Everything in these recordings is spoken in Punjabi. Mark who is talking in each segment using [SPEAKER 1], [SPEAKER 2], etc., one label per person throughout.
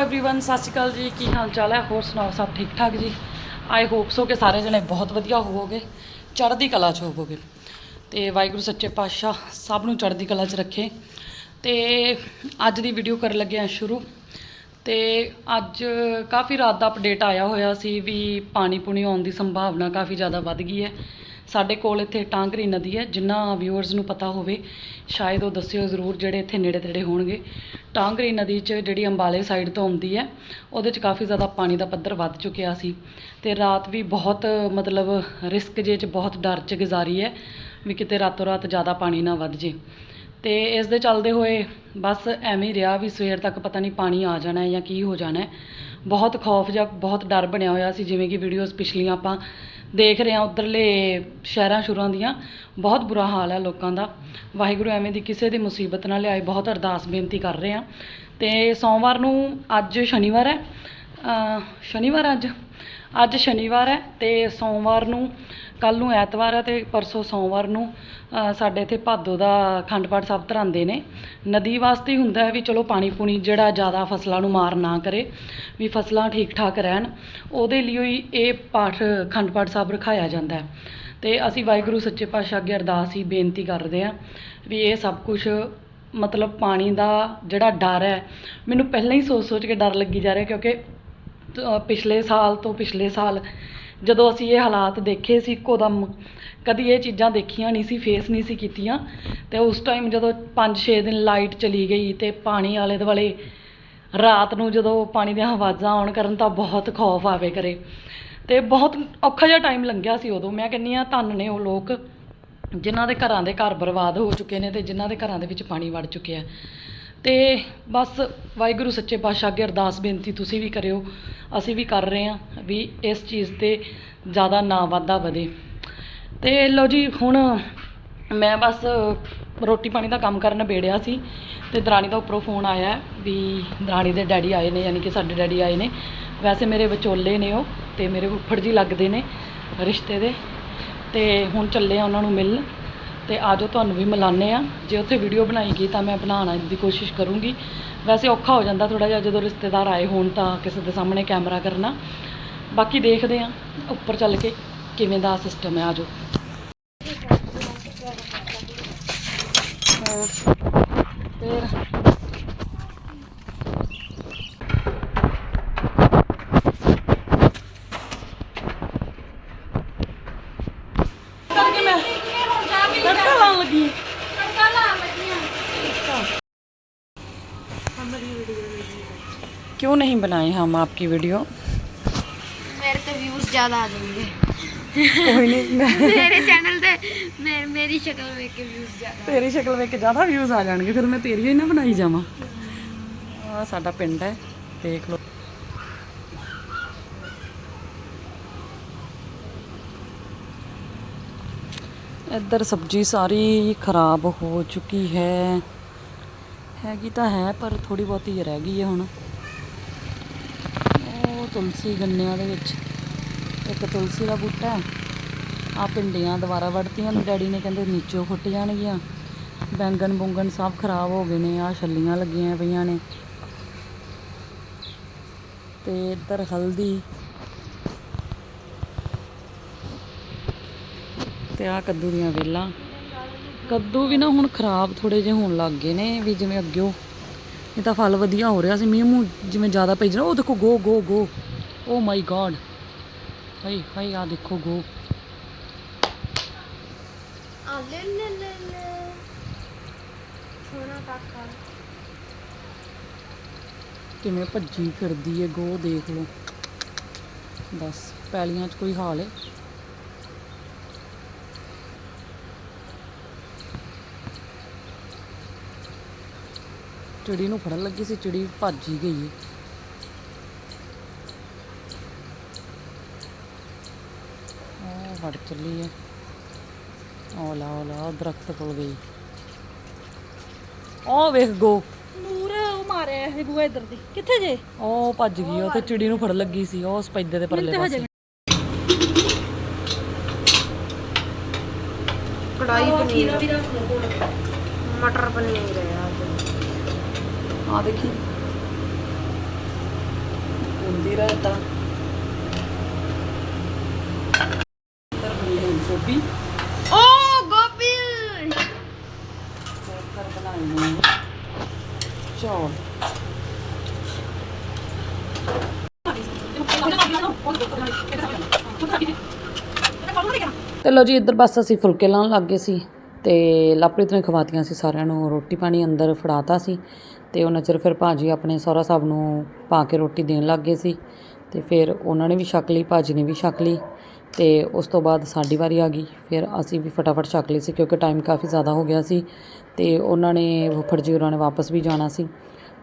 [SPEAKER 1] एवरीवन ਸਤਿ ਸ਼੍ਰੀ ਅਕਾਲ ਜੀ ਕੀ ਹਾਲ ਚਾਲ ਹੈ ਹੋਰ ਸੁਣਾਓ ਸਭ ਠੀਕ ਠਾਕ ਜੀ ਆਈ ਹੋਪ ਸੋ ਕਿ ਸਾਰੇ ਜਣੇ ਬਹੁਤ ਵਧੀਆ ਹੋਵੋਗੇ ਚੜ੍ਹਦੀ ਕਲਾ 'ਚ ਹੋਵੋਗੇ ਤੇ ਵਾਹਿਗੁਰੂ ਸੱਚੇ ਪਾਤਸ਼ਾਹ ਸਭ ਨੂੰ ਚੜ੍ਹਦੀ ਕਲਾ 'ਚ ਰੱਖੇ ਤੇ ਅੱਜ ਦੀ ਵੀਡੀਓ ਕਰਨ ਲੱਗੇ ਹਾਂ ਸ਼ੁਰੂ ਤੇ ਅੱਜ ਕਾਫੀ ਰਾਤ ਦਾ ਅਪਡੇਟ ਆਇਆ ਹੋਇਆ ਸੀ ਵੀ ਪਾਣੀ ਪੁਣੀ ਆਉਣ ਦੀ ਸੰਭਾਵਨਾ ਕਾਫੀ ਜ਼ਿਆਦਾ ਵੱਧ ਗਈ ਹੈ ਸਾਡੇ ਕੋਲ ਇੱਥੇ ਟਾਂਗਰੀ ਨਦੀ ਹੈ ਜਿਨ੍ਹਾਂ ਵਿਊਅਰਸ ਨੂੰ ਪਤਾ ਹੋਵੇ, ਸ਼ਾਇਦ ਉਹ ਦੱਸਿਓ ਜ਼ਰੂਰ ਜਿਹੜੇ ਇੱਥੇ ਨੇੜੇ ਤੇੜੇ ਹੋਣਗੇ। ਟਾਂਗਰੀ ਨਦੀ 'ਚ ਜਿਹੜੀ ਅੰਬਾਲੇ ਸਾਈਡ ਤੋਂ ਆਉਂਦੀ ਹੈ, ਉਹਦੇ 'ਚ ਕਾਫੀ ਜ਼ਿਆਦਾ ਪਾਣੀ ਦਾ ਪੱਧਰ ਵੱਧ ਚੁੱਕਿਆ ਸੀ ਤੇ ਰਾਤ ਵੀ ਬਹੁਤ, ਮਤਲਬ ਰਿਸਕ ਜੇ 'ਚ ਬਹੁਤ ਡਰ 'ਚ ਗੁਜ਼ਾਰੀ ਹੈ ਵੀ ਕਿਤੇ ਰਾਤੋਂ ਰਾਤ ਜ਼ਿਆਦਾ ਪਾਣੀ ਨਾ ਵੱਧ ਜੇ। ਤੇ ਇਸ ਦੇ ਚੱਲਦੇ ਹੋਏ ਬਸ ਐਵੇਂ ਹੀ ਰਿਹਾ ਵੀ ਸਵੇਰ ਤੱਕ ਪਤਾ ਨਹੀਂ ਪਾਣੀ ਆ ਜਾਣਾ ਜਾਂ ਕੀ ਹੋ ਜਾਣਾ ਬਹੁਤ ਖੌਫ ਜਾਂ ਬਹੁਤ ਡਰ ਬਣਿਆ ਹੋਇਆ ਸੀ, ਜਿਵੇਂ ਕਿ ਵੀਡੀਓਜ਼ ਪਿਛਲੀਆਂ ਆਪਾਂ ਦੇਖ ਰਹੇ ਹਾਂ ਉਧਰਲੇ ਸ਼ਹਿਰਾਂ ਸ਼ੁਰਾਂ ਦੀਆਂ, ਬਹੁਤ ਬੁਰਾ ਹਾਲ ਹੈ ਲੋਕਾਂ ਦਾ। ਵਾਹਿਗੁਰੂ ਐਵੇਂ ਦੀ ਕਿਸੇ ਦੀ ਮੁਸੀਬਤ ਨਾ ਲਿਆਏ, ਬਹੁਤ ਅਰਦਾਸ ਬੇਨਤੀ ਕਰ ਰਹੇ ਹਾਂ। ਤੇ ਸੋਮਵਾਰ ਨੂੰ ਅੱਜ ਸ਼ਨੀਵਾਰ ਹੈ। ਸ਼ਨੀਵਾਰ ਅੱਜ ਅੱਜ ਸ਼ਨੀਵਾਰ ਹੈ ਤੇ ਸੋਮਵਾਰ ਨੂੰ ਕੱਲ ਨੂੰ ਐਤਵਾਰ ਹੈ ਤੇ ਪਰਸੋਂ ਸੋਮਵਾਰ ਨੂੰ ਸਾਡੇ ਇੱਥੇ ਭਾਦੋ ਦਾ ਅਖੰਡ ਪਾਠ ਸਾਹਿਬ ਧਰਾਉਂਦੇ ਨੇ। ਨਦੀ ਵਾਸਤੇ ਹੁੰਦਾ ਹੈ ਵੀ ਚਲੋ ਪਾਣੀ ਪੂਣੀ ਜਿਹੜਾ ਜ਼ਿਆਦਾ ਫਸਲਾਂ ਨੂੰ ਮਾਰ ਨਾ ਕਰੇ, ਵੀ ਫਸਲਾਂ ਠੀਕ ਠਾਕ ਰਹਿਣ। ਉਹਦੇ ਲਈ ਹੀ ਇਹ ਪਾਠ ਅਖੰਡ ਪਾਠ ਸਾਹਿਬ ਰਖਾਇਆ ਜਾਂਦਾ ਹੈ। ਤੇ ਅਸੀਂ ਵਾਹਿਗੁਰੂ ਸੱਚੇ ਪਾਤਸ਼ਾਹ ਅੱਗੇ ਅਰਦਾਸ ਹੀ ਬੇਨਤੀ ਕਰਦੇ ਹਾਂ ਵੀ ਇਹ ਸਭ ਕੁਝ ਮਤਲਬ ਪਾਣੀ ਦਾ ਜਿਹੜਾ ਡਰ ਹੈ, ਮੈਨੂੰ ਪਹਿਲਾਂ ਹੀ ਸੋਚ ਸੋਚ ਕੇ ਡਰ ਲੱਗੀ ਜਾ ਰਿਹਾ ਕਿਉਂਕਿ ਪਿਛਲੇ ਸਾਲ ਤੋਂ ਪਿਛਲੇ ਸਾਲ ਜਦੋਂ ਅਸੀਂ ਇਹ ਹਾਲਾਤ ਦੇਖੇ ਸੀ ਇੱਕੋਦਮ ਕਦੀ ਇਹ ਚੀਜ਼ਾਂ ਦੇਖੀਆਂ ਨਹੀਂ ਸੀ ਫੇਸ ਨਹੀਂ ਸੀ ਕੀਤੀਆਂ। ਤੇ ਉਸ ਟਾਈਮ ਜਦੋਂ 5-6 ਦਿਨ ਲਾਈਟ ਚਲੀ ਗਈ ਤੇ ਪਾਣੀ ਆਲੇ ਦੁਆਲੇ ਰਾਤ ਨੂੰ ਜਦੋਂ ਪਾਣੀ ਦੀਆਂ ਆਵਾਜ਼ਾਂ ਆਉਣ ਕਰਨ ਤਾਂ ਬਹੁਤ ਖੌਫ ਆਵੇ ਕਰੇ। ਤੇ ਬਹੁਤ ਔਖਾ ਜਿਹਾ ਟਾਈਮ ਲੰਘਿਆ ਸੀ ਉਦੋਂ। ਮੈਂ ਕਹਿੰਨੀ ਆ ਧੰਨ ਨੇ ਉਹ ਲੋਕ ਜਿਨ੍ਹਾਂ ਦੇ ਘਰਾਂ ਦੇ ਘਰ ਬਰਬਾਦ ਹੋ ਚੁੱਕੇ ਨੇ ਤੇ ਜਿਨ੍ਹਾਂ ਦੇ ਘਰਾਂ ਦੇ ਵਿੱਚ ਪਾਣੀ ਵੜ ਚੁੱਕਿਆ। ਤੇ ਬਸ ਵਾਹਿਗੁਰੂ ਸੱਚੇ ਪਾਤਸ਼ਾਹ ਅੱਗੇ ਅਰਦਾਸ ਬੇਨਤੀ ਤੁਸੀਂ ਵੀ ਕਰਿਓ, ਅਸੀਂ ਵੀ ਕਰ ਰਹੇ ਹਾਂ ਵੀ ਇਸ ਚੀਜ਼ ਤੇ ਜ਼ਿਆਦਾ ਨਾ ਵਾਧਾ ਵਧੇ। ਤੇ ਲਓ ਜੀ, ਹੁਣ ਮੈਂ ਬਸ ਰੋਟੀ ਪਾਣੀ ਦਾ ਕੰਮ ਕਰਨ ਬੇੜਿਆ ਸੀ ਤੇ ਦਰਾਣੀ ਦਾ ਉੱਪਰੋਂ ਫੋਨ ਆਇਆ ਵੀ ਦਰਾਣੀ ਦੇ ਡੈਡੀ ਆਏ ਨੇ, ਯਾਨੀ ਕਿ ਸਾਡੇ ਡੈਡੀ ਆਏ ਨੇ। ਵੈਸੇ ਮੇਰੇ ਵਿਚੋਲੇ ਨੇ ਉਹ ਤੇ ਮੇਰੇ ਉੱਪਰ ਜੀ ਲੱਗਦੇ ਨੇ ਰਿਸ਼ਤੇ ਦੇ। ਤੇ ਹੁਣ ਚੱਲੇ ਆ ਉਹਨਾਂ ਨੂੰ ਮਿਲਣ। ਤੇ ਆਜੋ ਤੁਹਾਨੂੰ ਵੀ ਮਿਲਾਨੇ ਆ ਜੇ ਉੱਥੇ ਵੀਡੀਓ ਬਣਾਈ ਤਾਂ ਮੈਂ ਬਣਾਉਣ ਦੀ ਕੋਸ਼ਿਸ਼ ਕਰੂੰਗੀ। ਵੈਸੇ ਔਖਾ ਹੋ ਜਾਂਦਾ ਥੋੜਾ ਜਿਹਾ, ਜਦੋਂ ਰਿਸ਼ਤੇਦਾਰ ਆਏ ਹੋਣ ਤਾਂ ਕਿਸੇ ਦੇ ਸਾਹਮਣੇ ਕੈਮਰਾ ਕਰਨਾ। ਬਾਕੀ ਦੇਖਦੇ ਆ ਉੱਪਰ ਚੱਲ ਕੇ ਕਿਵੇਂ ਦਾ ਸਿਸਟਮ ਹੈ ਆਜੋ ਫਿਰ ਕਰਕੇ ਮੈਂ ਤੜਕਾ ਲਾਉਣ ਲੱਗੀ क्यों नहीं बनाए हम आपकी वीडियो
[SPEAKER 2] ਮੇਰੇ ਤੇ ਵਿਊਜ਼ ਜ਼ਿਆਦਾ ਆ ਜਾਣਗੇ
[SPEAKER 1] कोई नहीं
[SPEAKER 2] ਮੇਰੇ ਚੈਨਲ ਤੇ ਮੇ- ਮੇਰੀ ਸ਼ਕਲ ਵੇਖ ਕੇ ਵਿਊਜ਼ ਜ਼ਿਆਦਾ
[SPEAKER 1] ਤੇਰੀ ਸ਼ਕਲ ਵੇਖ ਕੇ ਜ਼ਿਆਦਾ ਵਿਊਜ਼ ਆ ਜਾਣਗੇ ਫਿਰ ਮੈਂ ਤੇਰੀ ਹੀ ਨਾ ਬਣਾਈ ਜਾਵਾਂ ਆ ਸਾਡਾ ਪਿੰਡ ਹੈ ਦੇਖ ਲਓ ਇੱਧਰ ਸਬਜ਼ੀ ਸਾਰੀ ਖਰਾਬ ਹੋ ਚੁੱਕੀ ਹੈ। ਹੈਗੀ ਤਾਂ ਹੈ, ਪਰ ਥੋੜੀ ਬਹੁਤੀ ਰਹਿ ਗਈ ਹੈ ਹੁਣ। ਉਹ ਤੁਲਸੀ ਗੰਨਿਆਂ ਦੇ ਵਿੱਚ। ਇੱਕ ਤੁਲਸੀ ਦਾ ਬੂਟਾ ਹੈ। ਆ ਪਿੰਡੀਆਂ ਦੁਬਾਰਾ ਵੜਤੀਆਂ ਡੈਡੀ ਨੇ ਕਹਿੰਦੇ ਨੀਚੋਂ ਫੁੱਟ ਜਾਣਗੀਆਂ। ਬੈਂਗਣ ਬੁੰਗਣ ਸਭ ਖਰਾਬ ਹੋ ਗਏ ਨੇ। ਆ ਛੱਲੀਆਂ ਲੱਗੀਆਂ ਪਈਆਂ ਨੇ। ਤੇ ਇੱਧਰ ਹਲਦੀ ਤੇ ਆ ਕੱਦੂ ਦੀਆਂ ਵੇਲਾਂ। ਕੱਦੂ ਵੀ ਨਾ ਹੁਣ ਖਰਾਬ ਥੋੜੇ ਜਿਹੇ ਹੋਣ ਲੱਗ ਗਏ ਨੇ ਵੀ ਜਿਵੇਂ ਅੱਗੇ ਇਹ ਤਾਂ ਫਲ ਵਧੀਆ ਹੋ ਰਿਹਾ ਸੀ, ਮੀਂਹ ਮੂੰਹ ਜਿਵੇਂ ਜ਼ਿਆਦਾ ਪਈ ਜਾਣਾ ਉਹ ਦੇਖੋ go go go. Oh my god high high ਆ ਦੇਖੋ ਗੋ।
[SPEAKER 2] ਆ ਲੈ ਲੈ ਲੈ ਲੈ ਸੋਨਾ ਕਾਕਾ
[SPEAKER 1] ਕਿਵੇਂ ਭੱਜੀ ਫਿਰਦੀ ਏ ਗੋ, ਦੇਖ ਲਓ। ਬਸ, ਪੈਲੀਆਂ 'ਚ ਕੋਈ ਹਾਲ ਏ। ਚਿੜੀ ਨੂੰ ਫੜਨ ਲੱਗੀ ਸੀ ਚਿੜੀ ਭੱਜ ਹੀ ਗਈ ਉਹ ਵੜ ਚੱਲੀ ਏ। ਓਲਾ ਓਲਾ ਦਰਖਤ ਕੋਲ ਗਈ। ਉਹ ਵੇਖ ਗੋ।
[SPEAKER 2] ਨੂਰ ਉਹ ਮਾਰਿਆ ਇਹ ਬੂਆ ਇੱਧਰ ਦੀ। ਕਿੱਥੇ ਜੇ?
[SPEAKER 1] ਉਹ ਭੱਜ ਗਈ ਉਹ ਤੇ ਚਿੜੀ ਨੂੰ ਫੜਨ ਲੱਗੀ ਸੀ ਉਹ ਸਪੈਦੇ ਦੇ ਪਰਲੇ ਪਾਸੇ।
[SPEAKER 2] ਕੜਾਈ ਪਨੀਰ ਮਟਰ ਪਨੀਰ ਹੈ
[SPEAKER 1] ਰਹੇ ਤਾਂ। ਇੱਧਰ ਬਣੀ ਹੋਈ ਗੋਭੀ।
[SPEAKER 2] ਓ ਗੋਪੀ
[SPEAKER 1] ਤੇ ਇੱਧਰ ਬਣਾਏ ਨੇ ਚੌਲ। ਤੇ ਲੋ ਜੀ ਇੱਧਰ ਬਸ ਅਸੀਂ ਫੁਲਕੇ ਲਾਉਣ ਲੱਗ ਗਏ ਸੀ ਤੇ ਲਾਪ੍ਰੀਤ ਨੇ ਖਵਾਤੀਆਂ ਸੀ ਸਾਰਿਆਂ ਨੂੰ। ਰੋਟੀ ਪਾਣੀ ਅੰਦਰ ਫੜਾਤਾ ਸੀ। ਤੇ ਉਹਨਾਂ ਚਿਰ ਫਿਰ ਭਾਜੀ ਆਪਣੇ ਸਹੁਰਾ ਸਾਹਿਬ ਨੂੰ ਪਾ ਕੇ ਰੋਟੀ ਦੇਣ ਲੱਗ ਗਏ ਸੀ ਤੇ ਫਿਰ ਉਹਨਾਂ ਨੇ ਵੀ ਛਕ ਲਈ, ਭਾਜੀ ਨੇ ਵੀ ਛਕ ਲਈ ਤੇ ਉਸ ਤੋਂ ਬਾਅਦ ਸਾਡੀ ਵਾਰੀ ਆ ਗਈ। ਫਿਰ ਅਸੀਂ ਵੀ ਫਟਾਫਟ ਛਕ ਲਈ ਸੀ ਕਿਉਂਕਿ ਟਾਈਮ ਕਾਫੀ ਜ਼ਿਆਦਾ ਹੋ ਗਿਆ ਸੀ ਤੇ ਉਹਨਾਂ ਨੇ ਫੁੱਫੜ ਜੀ ਉਹਨਾਂ ਨੇ ਵਾਪਸ ਵੀ ਜਾਣਾ ਸੀ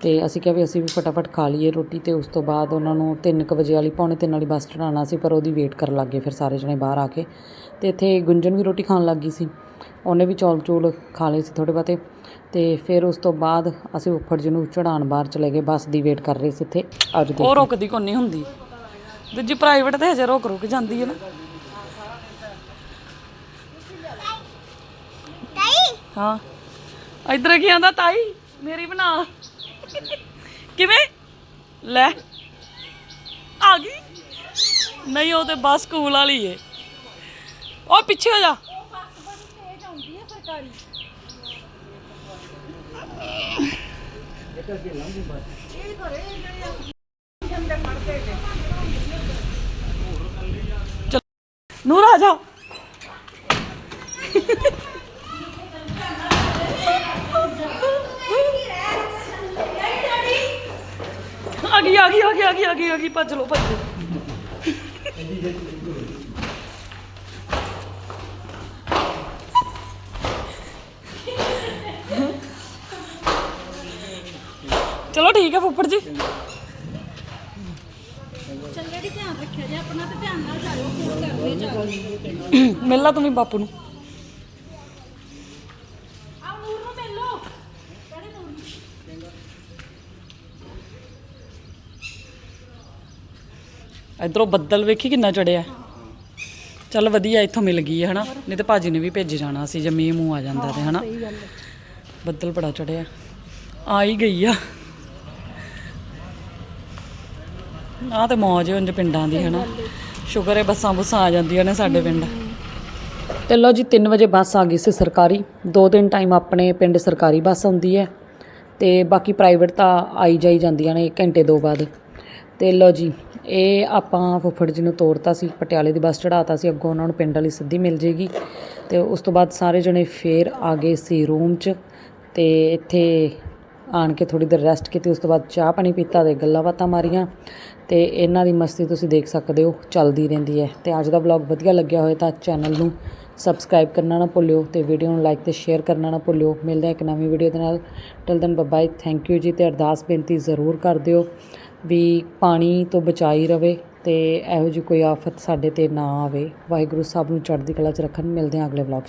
[SPEAKER 1] ਤੇ ਅਸੀਂ ਕਿਹਾ ਵੀ ਅਸੀਂ ਵੀ ਫਟਾਫਟ ਖਾ ਲਈਏ ਰੋਟੀ ਤੇ ਉਸ ਤੋਂ ਬਾਅਦ ਉਹਨਾਂ ਨੂੰ 3:00 ਵਜੇ ਵਾਲੀ, ਪੌਣੇ ਤਿੰਨ ਵਾਲੀ ਬੱਸ ਚੜਾਉਣਾ ਸੀ ਪਰ ਉਹਦੀ ਵੇਟ ਕਰਨ ਲੱਗੇ ਫਿਰ ਸਾਰੇ ਜਣੇ ਬਾਹਰ ਆ ਕੇ ਤੇ ਇੱਥੇ ਗੁੰਜਨ ਵੀ ਰੋਟੀ ਖਾਣ ਲੱਗ ਗਈ ਸੀ। ਉਹਨੇ ਵੀ ਚੌਲ ਚੂਲ ਖਾ ਲਏ ਸੀ ਥੋੜੇ ਬਹੁਤੇ ਤੇ ਫਿਰ ਉਸ ਤੋਂ ਬਾਅਦ ਅਸੀਂ ਉੱਪਰ ਜੀ ਨੂੰ ਚੜਾਉਣ ਬਾਹਰ ਚਲੇ ਗਏ ਬੱਸ ਦੀ ਵੇਟ ਕਰ ਰਹੇ ਸੀ ਇੱਥੇ ਅੱਜ ਉਹ ਰੁਕਦੀ ਕੋਈ ਨਹੀਂ ਹੁੰਦੀ। ਦੂਜੀ ਪ੍ਰਾਈਵੇਟ ਤੇ ਹਜੇ ਰੁਕ ਰੁਕ ਜਾਂਦੀ ਹੈ ਨਾ।
[SPEAKER 2] ਤਾਈ?
[SPEAKER 1] ਹਾਂ। ਇਧਰ ਕੀ ਆਂਦਾ ਤਾਈ? ਮੇਰੀ ਬਣਾ। ਕਿਵੇਂ? ਲੈ। ਆ ਗਈ? ਨਹੀਂ ਉਹ ਤੇ ਬਸ ਸਕੂਲ ਵਾਲੀ ਏ। ਉਹ ਪਿੱਛੇ ਹੋ ਜਾ। ਚਲ ਨੂਰ ਆ ਜਾ ਆ ਗਈ ਆ ਗਈ ਆ ਗਈ ਆ ਗਈ ਆ ਗਈ ਆ ਗਈ ਭੱਜ ਲੋ ਭੱਜ ਲਓ ਚਲੋ ਠੀਕ ਹੈ ਫੁੱਫੜ ਜੀ।
[SPEAKER 2] ਚੰਗਾ ਦੀ ਧਿਆਨ ਰੱਖਿਆ ਜੇ ਆਪਣਾ ਤੇ ਧਿਆਨ ਨਾਲ ਜਾਇਓ ਫੋਨ ਕਰਦੇ ਜਾਓ
[SPEAKER 1] ਮਿਲ ਲਾ ਤੂੰ ਵੀ ਬਾਪੂ ਨੂੰ।
[SPEAKER 2] ਆ ਨੂਰ ਨੂੰ ਮਿਲ ਲਓ।
[SPEAKER 1] ਇਧਰੋਂ ਬੱਦਲ ਵੇਖੀ ਕਿੰਨਾ ਚੜਿਆ। ਚੱਲ ਵਧੀਆ ਇੱਥੋਂ ਮਿਲ ਗਈ ਹੈ ਹਨਾ? ਨਹੀਂ ਤੇ ਭਾਜੀ ਨੇ ਵੀ ਭੇਜ ਜਾਣਾ ਸੀ ਜੇ ਮੀਂਹ ਮੂੰਹ ਆ ਜਾਂਦਾ ਤੇ ਹਨਾ? ਬੱਦਲ ਬੜਾ ਚੜਿਆ। ਆ ਹੀ ਗਈ ਆ। ਆ ਤੇ ਮੌਜ ਉਂਝ ਪਿੰਡਾਂ ਦੀ, ਹਨਾ। ਸ਼ੁਕਰ ਹੈ ਬੱਸਾਂ ਬੁੱਸਾਂ ਆ ਜਾਂਦੀਆਂ ਨੇ ਸਾਡੇ ਪਿੰਡ। ਤੇ ਲੋ ਜੀ 3 ਵਜੇ ਬੱਸ ਆ ਗਈ ਸੀ ਸਰਕਾਰੀ। ਦੋ ਦਿਨ ਟਾਈਮ ਆਪਣੇ ਪਿੰਡ ਸਰਕਾਰੀ ਬੱਸ ਆਉਂਦੀ ਹੈ ਤੇ ਬਾਕੀ ਪ੍ਰਾਈਵੇਟ ਤਾਂ ਆਈ ਜਾਈ ਜਾਂਦੀਆਂ ਨੇ ਘੰਟੇ ਦੋ ਬਾਅਦ। ਤੇ ਲੋ ਜੀ, ਇਹ ਆਪਾਂ ਫੁੱਫੜ ਜੀ ਨੂੰ ਤੋਰਤਾ ਸੀ, ਪਟਿਆਲੇ ਦੀ ਬੱਸ ਚੜਾਤਾ ਸੀ, ਅੱਗੋਂ ਉਹਨਾਂ ਨੂੰ ਪਿੰਡ ਵਾਲੀ ਸਿੱਧੀ ਮਿਲ ਜੇਗੀ। ਤੇ ਉਸ ਤੋਂ ਬਾਅਦ ਸਾਰੇ ਜਣੇ ਫੇਰ ਆ ਗਏ ਸੀ ਰੂਮ 'ਚ ਤੇ ਇੱਥੇ ਆਣ ਕੇ ਥੋੜੀ ਦੇਰ ਰੈਸਟ ਕੀਤੀ, ਉਸ ਤੋਂ ਬਾਅਦ ਚਾਹ ਪਾਣੀ ਪੀਤਾ ਤੇ ਗੱਲਾਂ ਬਾਤਾਂ ਮਾਰੀਆਂ। ਤੇ ਇਹਨਾਂ ਦੀ ਮਸਤੀ ਤੁਸੀਂ ਦੇਖ ਸਕਦੇ ਹੋ, ਚੱਲਦੀ ਰਹਿੰਦੀ ਹੈ। ਤੇ ਅੱਜ ਦਾ ਵਲੌਗ ਵਧੀਆ ਲੱਗਿਆ ਹੋਵੇ ਤਾਂ ਚੈਨਲ ਨੂੰ ਸਬਸਕ੍ਰਾਈਬ ਕਰਨਾ ਨਾ ਭੁੱਲਿਓ ਤੇ ਵੀਡੀਓ ਨੂੰ ਲਾਈਕ ਤੇ ਸ਼ੇਅਰ ਕਰਨਾ ਨਾ ਭੁੱਲਿਓ। ਮਿਲਦੇ ਹਾਂ ਇੱਕ ਨਵੀਂ ਵੀਡੀਓ ਦੇ ਨਾਲ। Till then bye thank you ਜੀ ਤੇ ਅਰਦਾਸ ਬੇਨਤੀ ਜ਼ਰੂਰ ਕਰ ਦਿਓ ਵੀ ਪਾਣੀ ਤੋਂ ਬਚਾਈ ਰਵੇ ਤੇ ਇਹੋ ਜਿਹੀ ਕੋਈ ਆਫਤ ਸਾਡੇ ਤੇ ਨਾ ਆਵੇ। ਵਾਹਿਗੁਰੂ ਸਾਹਿਬ ਨੂੰ ਚੜ੍ਹਦੀ ਕਲਾ 'ਚ ਰੱਖਣ। ਮਿਲਦੇ ਹਾਂ ਅਗਲੇ ਵਲੌਗ 'ਚ।